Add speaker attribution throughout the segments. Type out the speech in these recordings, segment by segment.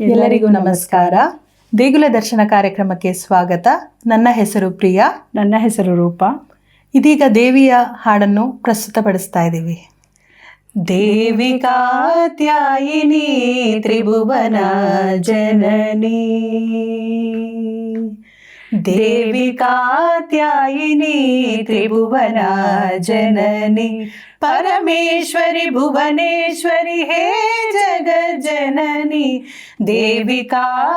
Speaker 1: ಎಲ್ಲರಿಗೂ ನಮಸ್ಕಾರ.
Speaker 2: ದೇಗುಲ ದರ್ಶನ ಕಾರ್ಯಕ್ರಮಕ್ಕೆ ಸ್ವಾಗತ. ನನ್ನ ಹೆಸರು ಪ್ರಿಯಾ.
Speaker 1: ನನ್ನ ಹೆಸರು ರೂಪ.
Speaker 2: ಇದೀಗ ದೇವಿಯ ಹಾಡನ್ನು ಪ್ರಸ್ತುತಪಡಿಸ್ತಾ ಇದ್ದೀವಿ.
Speaker 1: ದೇವಿಕಾತ್ಯಾಯಿನಿ ತ್ರಿಭುವನ ಜನನಿ. देविकात्यायिनी त्रिभुवना जननी परमेश्वरि भुवनेश्वरि हे जगज्जननी देविकात्यायिनी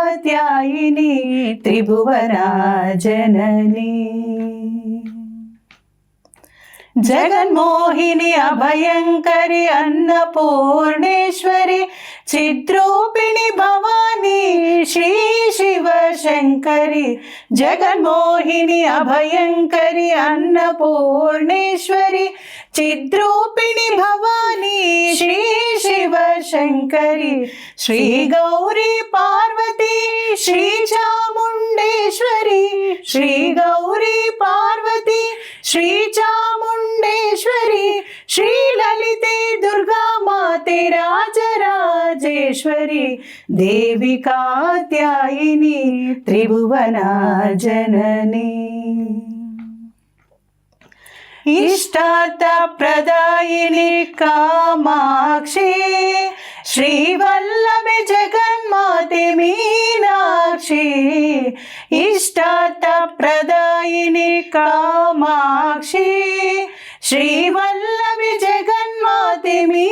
Speaker 1: त्रिभुवना जननी जगन्मोहिनी अभयंकरी अन्नपूर्णेश्वरि, चिद्रूपिणि भवानी, श्री शिवशङ्करि जगन्मोहिनी अभयंकरी अन्नपूर्णेश्वरि, चिद्रूपिणि भवानी, श्री शिव शंक श्री गौरी पार्वती, श्री चामुंडेशरी श्री गौरी पार्वती, श्री चा శ్రీమతి రాజరాజేశ్వరి దేవి కాత్యాయిని త్రిభువన జనని. ఇష్టార్థప్రదాయిని కామాక్షి శ్రీవల్లభి జగన్మాతి మీనాక్షి. ఇష్టార్థప్రదాయిని కామాక్షి శ్రీవల్లభి జగన్మాతి మీ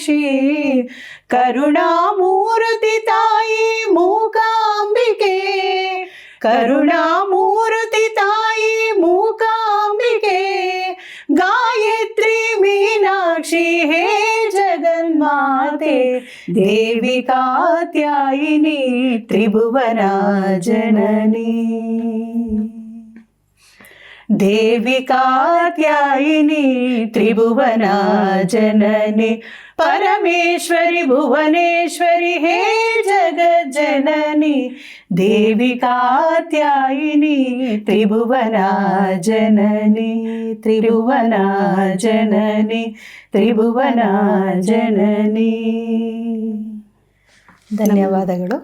Speaker 1: मीनाक्षी करुणामूर्ति ताये मूकाम्बिके करुणामूर्ति ताई मूकाम्बिके गायत्री मीनाक्षी हे जगन्माते देविकात्यायिनी त्रिभुवना जननी ತ್ರಿಭುವನ ಜನನಿ ದೇವಿ ಕಾತ್ಯಾಯಿನಿ ತ್ರಿಭುವನ ಜನನಿ ಪರಮೇಶ್ವರಿ ಭುವನೇಶ್ವರಿ ಹೇ ಜಗಜ್ಜನನಿ ದೇವಿ ಕಾತ್ಯಾಯಿನಿ ತ್ರಿಭುವನ ಜನನಿ ತ್ರಿಭುವನ ಜನನಿ ತ್ರಿಭುವನ ಜನನಿ
Speaker 2: ಧನ್ಯವಾದಗಳು